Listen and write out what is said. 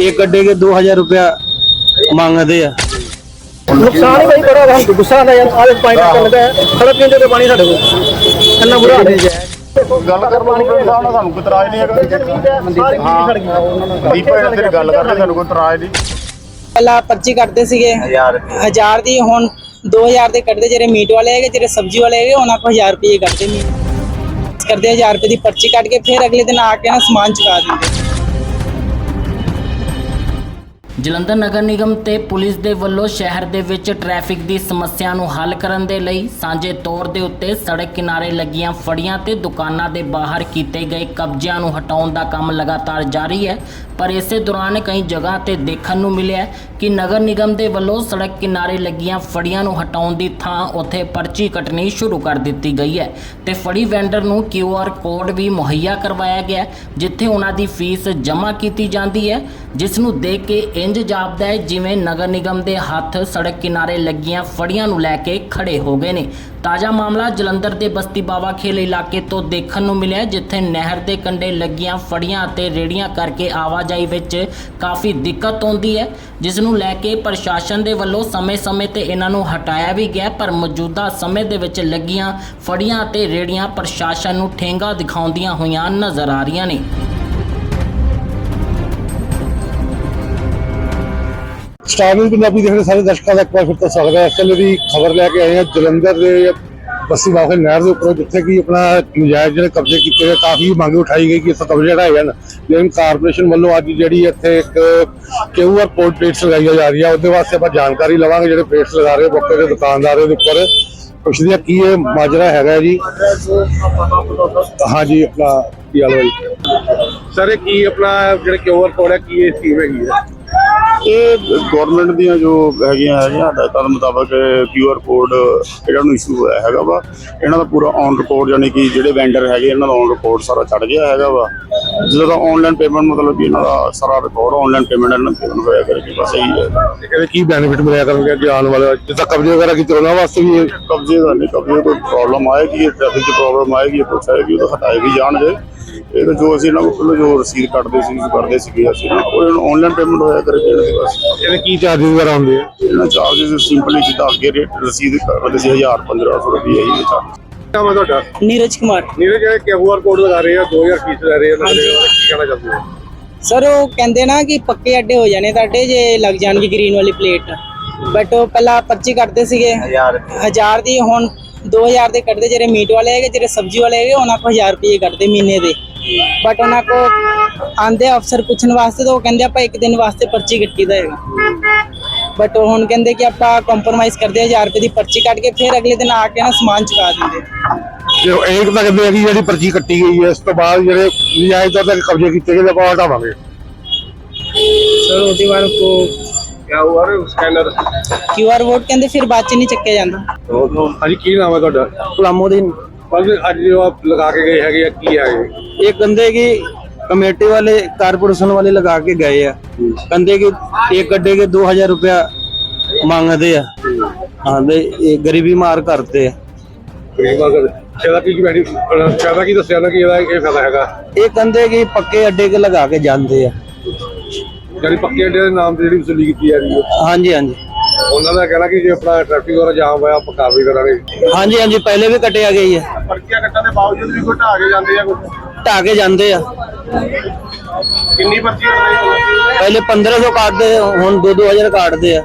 एक गड्ढे के दो हजार रुपया मांगते हैं ਨੁਕਸਾਨ ਹੀ ਬਈ ਬੜਾ ਹੈ ਗੁੱਸਾ ਆਉਂਦਾ ਯਾਰ ਆਲੇ ਪਾਣੀ ਦਾ ਲੱਗਾ ਹੈ ਸੜਕ ਕਿੰਦੇ ਤੇ ਪਾਣੀ ਸਾਡੇ ਕੋਲ ਇੰਨਾ ਬੁਰਾ ਹਾਲ ਹੈ ਗੱਲ ਕਰਨ ਨੂੰ ਕੋਈ ਹਿਸਾਬ ਨਾਲ ਸਾਨੂੰ ਕੋਈ ਇਤਰਾਜ਼ ਨਹੀਂ ਹੈਗਾ ਹਾਂ ਦੀਪ ਭਾਈ ਤੇਰੀ ਗੱਲ ਕਰਦੇ ਸਾਨੂੰ ਕੋਈ ਇਤਰਾਜ਼ ਨਹੀਂ ਪਹਿਲਾਂ ਪਰਚੀ ਕੱਟਦੇ ਸੀਗੇ 1000 ਦੀ ਹੁਣ 2000 ਦੇ ਕੱਟਦੇ ਜਿਹੜੇ ਮੀਟ ਵਾਲੇ ਹੈਗੇ ਜਿਹੜੇ ਸਬਜ਼ੀ ਵਾਲੇ ਹੈਗੇ ਉਹਨਾਂ ਕੋ 1000 ਰੁਪਏ ਕੱਟਦੇ ਮੀਟ ਕਰਦੇ 1000 ਰੁਪਏ ਦੀ ਪਰਚੀ ਕੱਟ ਕੇ ਫਿਰ ਅਗਲੇ ਦਿਨ ਆ ਕੇ ਨਾ ਸਮਾਨ ਚੁਕਾ ਦਿੰਦੇ ਜਲੰਧਰ ਨਗਰ ਨਿਗਮ ਤੇ ਪੁਲਿਸ ਦੇ ਵੱਲੋਂ ਸ਼ਹਿਰ ਦੇ ਵਿੱਚ ਟ੍ਰੈਫਿਕ ਦੀ ਸਮੱਸਿਆ ਨੂੰ ਹੱਲ ਕਰਨ ਦੇ ਲਈ ਸਾਂਝੇ ਤੌਰ ਦੇ ਉੱਤੇ ਸੜਕ ਕਿਨਾਰੇ ਲੱਗੀਆਂ ਫੜੀਆਂ ਤੇ ਦੁਕਾਨਾਂ ਦੇ ਬਾਹਰ ਕੀਤੇ ਗਏ ਕਬਜ਼ਿਆਂ ਨੂੰ ਹਟਾਉਣ ਦਾ ਕੰਮ ਲਗਾਤਾਰ ਜਾਰੀ ਹੈ। ਪਰ ਇਸੇ ਦੌਰਾਨ ਕਈ ਜਗ੍ਹਾ ਤੇ ਦੇਖਣ ਨੂੰ ਮਿਲਿਆ ਕਿ ਨਗਰ ਨਿਗਮ ਦੇ ਵੱਲੋਂ ਸੜਕ ਕਿਨਾਰੇ ਲੱਗੀਆਂ ਫੜੀਆਂ ਨੂੰ ਹਟਾਉਣ ਦੀ ਥਾਂ ਉੱਥੇ ਪਰਚੀ ਕੱਟਣੀ ਸ਼ੁਰੂ ਕਰ ਦਿੱਤੀ ਗਈ ਹੈ ਤੇ ਫੜੀ ਵੈਂਡਰ ਨੂੰ QR ਕੋਡ ਵੀ ਮੁਹੱਈਆ ਕਰਵਾਇਆ ਗਿਆ, ਜਿੱਥੇ ਉਹਨਾਂ ਦੀ ਫੀਸ ਜਮ੍ਹਾਂ ਕੀਤੀ ਜਾਂਦੀ ਹੈ, ਜਿਸ ਨੂੰ ਦੇਖ ਕੇ ਇੰਜ ਜਾਪਦਾ ਹੈ, ਜਿਵੇਂ ਨਗਰ ਨਿਗਮ ਦੇ ਹੱਥ ਸੜਕ ਕਿਨਾਰੇ ਲੱਗੀਆਂ ਫੜੀਆਂ ਨੂੰ ਲੈ ਕੇ ਖੜੇ ਹੋ ਗਏ ਨੇ। ਤਾਜ਼ਾ ਮਾਮਲਾ ਜਲੰਧਰ ਦੇ ਬਸਤੀ ਬਾਵਾ ਖੇਲ ਇਲਾਕੇ ਤੋਂ ਦੇਖਣ ਨੂੰ ਮਿਲਿਆ ਜਿੱਥੇ ਨਹਿਰ ਦੇ ਕੰਢੇ ਲੱਗੀਆਂ ਫੜੀਆਂ ਅਤੇ ਰੇੜੀਆਂ ਕਰਕੇ ਆਵਾਜਾਈ ਵਿੱਚ ਕਾਫੀ ਦਿੱਕਤ ਆਉਂਦੀ ਹੈ, ਜਿਸ ਨੂੰ ਲੈ ਕੇ ਪ੍ਰਸ਼ਾਸਨ ਦੇ ਵੱਲੋਂ ਸਮੇਂ-ਸਮੇਂ ਤੇ ਇਹਨਾਂ ਨੂੰ ਹਟਾਇਆ ਵੀ ਗਿਆ ਪਰ ਮੌਜੂਦਾ ਸਮੇਂ ਦੇ ਵਿੱਚ ਲੱਗੀਆਂ ਫੜੀਆਂ ਅਤੇ ਰੇੜੀਆਂ ਪ੍ਰਸ਼ਾਸਨ ਨੂੰ ਠੇਂਗਾ ਦਿਖਾਉਂਦੀਆਂ ਹੋਈਆਂ ਨਜ਼ਰ ਆ ਰਹੀਆਂ ਨੇ। ਸਟਾਰਨਿੰਗ ਪੰਜਾਬੀ ਦੇਖਣ ਸਾਰੇ ਦਰਸ਼ਕਾਂ ਦਾ ਇੱਕ ਵਾਰ ਫਿਰ ਤੋਂ ਸਵਾਗਤ ਹੈ। ਅਸਲ ਦੀ ਖਬਰ ਲੈ ਕੇ ਆਏ ਹਾਂ ਜਲੰਧਰ ਦੇ ਬਸੀ ਬਾਖੇ ਨਹਿਰ ਦੇ ਉੱਪਰੋਂ, ਜਿੱਥੇ ਕਿ ਆਪਣਾ ਨਜਾਇਜ਼ ਜਿਹੜੇ ਕਬਜ਼ੇ ਕੀਤੇ ਗਏ, ਕਾਫੀ ਮੰਗ ਉਠਾਈ ਗਈ ਕਿ ਇੱਥੇ ਕਬਜ਼ੇ ਹਟਾਏ ਜਾਣ। ਲੇਕਿਨ ਕਾਰਪੋਰੇਸ਼ਨ ਵੱਲੋਂ ਅੱਜ ਜਿਹੜੀ ਇੱਥੇ ਇੱਕ ਕਿਊਆਰ ਕੋਡ ਪਲੇਟਸ ਲਗਾਈਆਂ ਜਾ ਰਹੀਆਂ, ਉਹਦੇ ਵਾਸਤੇ ਆਪਾਂ ਜਾਣਕਾਰੀ ਲਵਾਂਗੇ ਜਿਹੜੇ ਪਲੇਟਸ ਲਗਾ ਰਹੇ ਮੌਕੇ ਦੇ ਦੁਕਾਨਦਾਰ ਦੇ ਉੱਪਰ। ਪੁੱਛਦੇ ਆ ਕੀ ਇਹ ਮਾਜਰਾ ਹੈਗਾ ਜੀ? ਹਾਂਜੀ, ਆਪਣਾ ਕੀ ਹਾਲ ਹੈ ਸਰ, ਇਹ ਕੀ ਆਪਣਾ ਜਿਹੜਾ ਕਿਊਆਰ ਕੋਡ ਹੈ, ਕੀ ਇਹ ਸਕੀਮ ਹੈਗੀ ਹੈ? ਇਹ ਗਵਰਨਮੈਂਟ ਦੀਆਂ ਜੋ ਹੈਗੀਆਂ ਹੈਗੀਆਂ ਹਦਾਇਤਾਂ ਦੇ ਮੁਤਾਬਕ ਕਿਊਆਰ ਕੋਡ ਇਹਨਾਂ ਨੂੰ ਇਸ਼ੂ ਹੋਇਆ ਹੈਗਾ ਵਾ ਇਹਨਾਂ ਦਾ ਪੂਰਾ ਔਨ ਰਿਕਾਰਡ ਯਾਨੀ ਕਿ ਜਿਹੜੇ ਵੈਂਡਰ ਹੈਗੇ ਇਹਨਾਂ ਦਾ ਔਨ ਰਿਕਾਰਡ ਸਾਰਾ ਚੜ ਗਿਆ ਹੈਗਾ ਵਾ। ਜਦੋਂ ਦਾ ਆਨਲਾਈਨ ਪੇਮੈਂਟ ਮਤਲਬ ਕਿ ਇਹਨਾਂ ਦਾ ਸਾਰਾ ਰਿਕਾਰਡ ਆਨਲਾਈਨ ਪੇਮੈਂਟ ਇਹਨਾਂ ਨੂੰ ਪੇਮੈਂਟ ਹੋਇਆ ਕਰਕੇ ਬਸ ਇਹੀ ਹੈ। ਇਹਦੇ ਕੀ ਬੈਨੀਫਿਟ ਮਿਲਿਆ ਕਰਨਗੇ ਅੱਗੇ ਆਉਣ ਵਾਲੇ ਜਿੱਦਾਂ ਕਬਜ਼ੇ ਵਗੈਰਾ ਕੀਤੇ ਉਹਨਾਂ ਵਾਸਤੇ ਵੀ ਇਹ? ਕਬਜ਼ੇ ਦਾ ਨਹੀਂ ਕਬਜ਼ੇ ਕੋਈ ਪ੍ਰੋਬਲਮ ਆਏਗੀ ਟ੍ਰੈਫਿਕ ਦੀ ਪ੍ਰੋਬਲਮ ਆਏਗੀ ਪੁੱਛ ਆਏਗੀ ਉਹ ਤਾਂ ਹਟਾਏ ਵੀ ਜਾਣਗੇ। ਇਹ ਤਾਂ ਜੋ ਅਸੀਂ ਇਹਨਾਂ ਕੋਲ ਜੋ ਰਸੀਦ ਕੱਟਦੇ ਸੀ ਕਰਦੇ ਸੀਗੇ ਅਸੀਂ ਉਹ ਆਨਲਾਈਨ ਪੇਮੈਂਟ ਹੋਇਆ ਕਰਕੇ ਇਹਦੇ ਕੀ ਚਾਰजेस ਵਗੈਰਾ ਹੁੰਦੇ ਆ? ਇਹਨਾਂ ਚਾਰजेस ਸਿੰਪਲੀ ਜਿੱਦਾਂ ਅੱਗੇ ਰੇਟ ਰਸੀਦ ਕਰਦੇ 1000 1500 ਰੁਪਏ ਇਹੀ ਚਾਰਜ ਨਾਮ ਹੈ ਤੁਹਾਡਾ? ਨੀਰਜ ਕੁਮਾਰ। ਨੀਰਜ ਇਹ ਕਿਊਆਰ ਕੋਡ ਲਗਾ ਰਹੇ ਆ 2000 ਫੀਸ ਲੈ ਰਹੇ ਆ ਉਹਨਾਂ ਕੀ ਕਹਿਣਾ ਚਾਹੁੰਦੇ ਹੋ? ਸਰ ਉਹ ਕਹਿੰਦੇ ਨਾ ਕਿ ਪੱਕੇ ਅੱਡੇ ਹੋ ਜਾਣੇ ਤੁਹਾਡੇ ਜੇ ਲੱਗ ਜਾਣਗੇ ਗ੍ਰੀਨ ਵਾਲੀ ਪਲੇਟ ਬਟ ਉਹ ਪਹਿਲਾਂ ਪਰਚੀ ਕੱਟਦੇ ਸੀਗੇ। 1000 ਦੀ। ਹੁਣ 2000 ਦੇ ਕੱਟਦੇ ਜਿਹੜੇ ਮੀਟ ਵਾਲੇ ਹੈਗੇ ਜਿਹੜੇ ਸਬਜ਼ੀ ਵਾਲੇ ਹੈਗੇ ਉਹਨਾਂ ਕੋ 1000 ਰੁਪਏ ਕੱਟਦੇ ਮਹੀਨੇ ਦੇ। ਬਟ ਉਹਨਾਂ ਕੋ ਆਂਦੇ ਅਫਸਰ ਪੁੱਛਣ ਵਾਸਤੇ ਤਾਂ ਉਹ ਕਹਿੰਦੇ ਆਪਾਂ ਇੱਕ ਦਿਨ ਵਾਸਤੇ ਪਰਚੀ ਕੱਟੀ ਦਾ ਬਟ ਉਹ ਹੁਣ ਕਹਿੰਦੇ ਕਿ ਆਪਾਂ ਕੰਪਰਮਾਈਜ਼ ਕਰਦੇ ਆ 1000 ਰੁਪਏ ਦੀ ਪਰਚੀ ਕੱਟ ਕੇ ਫਿਰ ਅਗਲੇ ਦਿਨ ਆ ਕੇ ਨਾ ਸਮਾਨ ਚੁਕਾ ਦਿੰਦੇ। ਜੋ ਇਹ ਤਾਂ ਕਹਿੰਦੇ ਆ ਕਿ ਜਿਹੜੀ ਪਰਚੀ ਕੱਟੀ ਗਈ ਹੈ ਇਸ ਤੋਂ ਬਾਅਦ ਜਿਹੜੇ ਨਜਾਇਜ਼ ਤੌਰ ਤੇ ਕਬਜ਼ੇ ਕੀਤੇ ਗਏ ਆਪਾਂ ਹਟਾਵਾਂਗੇ ਸਰ ਉਹਦੇ ਬਾਰੇ ਕੋ ਕਿਆ ਹੋਇਆ ਰੇ ਸਕੈਨਰ ਕਿਊ ਆਰ ਕਹਿੰਦੇ ਫਿਰ ਬਾਅਦ ਚ ਨਹੀਂ ਚੱਕਿਆ ਜਾਂਦਾ। ਹਾਂਜੀ ਕੀ ਨਾਮ ਹੈ ਤੁਹਾਡਾ? ਗੁਲਾਮੋਦੀਨ ਪਰ ਅੱਜ ਜੋ ਆਪ ਲਗਾ ਕੇ ਗਏ ਹੈਗੇ ਆ, ਕੀ ਹੈ ਇਹ? ਗੰਦੇ ਕੀ कमेटी वाले कारपोरेशन वाले लगा के गए हैं कंधे की एक गड्ढे के दो हजार रुपया मांगते हैं हाँ दे ये गरीबी मार करते हैं ਗਰੀਬਾਂ ਕਰ ਇਹਦਾ ਕੀ ਬੈਨੀਫਿਟ ਫਾਇਦਾ ਕੀ ਦੱਸਿਆ ਨਾ ਕਿ ਇਹਦਾ ਇਹ ਫਾਇਦਾ ਹੈਗਾ ये कंधे की पक्के अड्डे के लगा के जानते हैं ਜਿਹੜੀ ਪੱਕੇ ਅੱਡੇ ਦੇ ਨਾਮ ਤੇ ਜਿਹੜੀ ਵਸੂਲੀ ਕੀਤੀ ਜਾ ਰਹੀ ਹੈ हाँ जी हाँ जी ਉਹਨਾਂ ਦਾ ਕਹਿਣਾ ਕਿ ਜੇ ਆਪਣਾ ਟ੍ਰੈਫਿਕ ਵਗੈਰਾ ਜਾਮ ਹੋਇਆ ਆਪਾਂ ਕਾਰਵਾਈ ਕਰਾਂਗੇ हाँ जी हाँ जी पहले भी कटिया गई है ਪਰਚੀਆਂ ਕੱਟਣ ਦੇ ਬਾਵਜੂਦ ਵੀ ਕੋਈ ਢਾ ਕੇ ਜਾਂਦੇ ਆ ਢਾ ਕੇ ਜਾਂਦੇ ਆ। ਕਿੰਨੀ ਪਰਚੀ ਪਹਿਲੇ 1500 ਕੱਟਦੇ ਹੁਣ 2-2000 ਕੱਟਦੇ ਆ।